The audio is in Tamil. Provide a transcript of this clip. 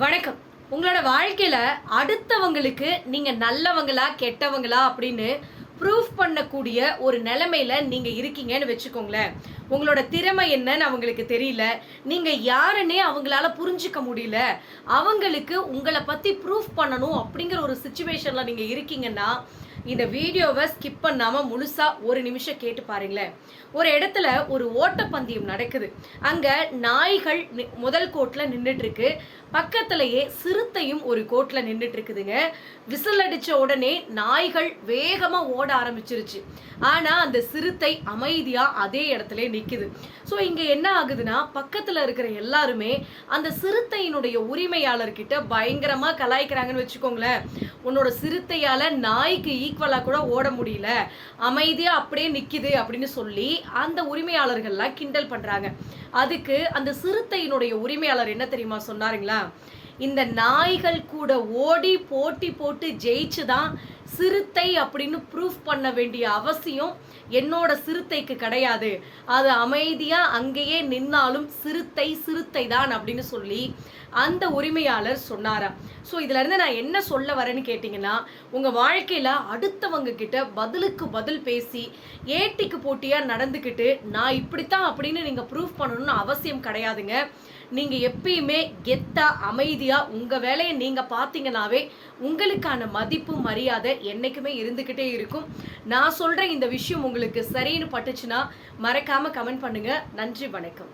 வணக்கம். உங்களோட வாழ்க்கையில் அடுத்தவங்களுக்கு நீங்கள் நல்லவங்களா கெட்டவங்களா அப்படின்னு ப்ரூஃப் பண்ணக்கூடிய ஒரு நிலைமையில் நீங்கள் இருக்கீங்கன்னு வச்சுக்கோங்களேன். உங்களோட திறமை என்னன்னு அவங்களுக்கு தெரியல. நீங்கள் யாருன்னே அவங்களால புரிஞ்சுக்க முடியல. அவங்களுக்கு உங்களை பற்றி ப்ரூஃப் பண்ணணும் அப்படிங்கிற ஒரு சுச்சுவேஷனில் நீங்கள் இருக்கீங்கன்னா இந்த வீடியோவை ஸ்கிப் பண்ணாமல் முழுசாக ஒரு நிமிஷம் கேட்டு பாருங்களேன். ஒரு இடத்துல ஒரு ஓட்டப்பந்தயம் நடக்குது. அங்கே நாய்கள் நி- முதல் கோட்டில் நின்றுட்டுருக்கு பக்கத்திலேயே சிறுத்தையும் ஒரு கோட்டில் நின்றுட்டு இருக்குதுங்க விசில் அடித்த உடனே நாய்கள் வேகமாக ஓட ஆரம்பிச்சிருச்சு. ஆனால் அந்த சிறுத்தை அமைதியாக அதே இடத்துல நிற்குது ஸோ இங்கே என்ன ஆகுதுன்னா பக்கத்தில் இருக்கிற எல்லாருமே அந்த சிறுத்தையினுடைய உரிமையாளர்கிட்ட பயங்கரமாக கலாய்க்கிறாங்கன்னு வச்சுக்கோங்களேன். உன்னோட சிறுத்தையால் நாய்க்கு ஈக்குவலாக கூட ஓட முடியல. அமைதியா அப்படியே நிக்குது அப்படின்னு சொல்லி அந்த உரிமையாளர்கள்லாம் கிண்டல் பண்றாங்க. அதுக்கு அந்த சிறுத்தையினுடைய உரிமையாளர் என்ன தெரியுமா சொன்னாருங்களா? இந்த நாய்கள் கூட ஓடி போட்டி போட்டு ஜெயிச்சு தான் சிறுத்தை அப்படின்னு ப்ரூஃப் பண்ண வேண்டிய அவசியம் என்னோட சிறுத்தைக்கு கிடையாது. அது அமைதியாக அங்கேயே நின்னாலும் சிறுத்தை சிறுத்தை தான் அப்படின்னு சொல்லி அந்த உரிமையாளர் சொன்னாராம் ஸோ இதுலேருந்து நான் என்ன சொல்ல வரேன்னு கேட்டிங்கன்னா உங்கள் வாழ்க்கையில் அடுத்தவங்க கிட்ட பதிலுக்கு பதில் பேசி ஏட்டிக்கு போட்டியாக நடந்துக்கிட்டு நான் இப்படித்தான் அப்படின்னு நீங்கள் ப்ரூஃப் பண்ணணும்னு அவசியம் கிடையாதுங்க. நீங்கள் எப்பயுமே கெத்தாக அமைதியாக உங்கள் வேலையை நீங்கள் பார்த்தீங்கன்னாவே உங்களுக்கான மதிப்பு மரியாதை என்னைக்குமே இருந்துகிட்டே இருக்கும். நான் சொல்ற இந்த விஷயம் உங்களுக்கு சரின்னு பட்டுச்சுன்னா மறக்காம கமெண்ட் பண்ணுங்க. நன்றி வணக்கம்.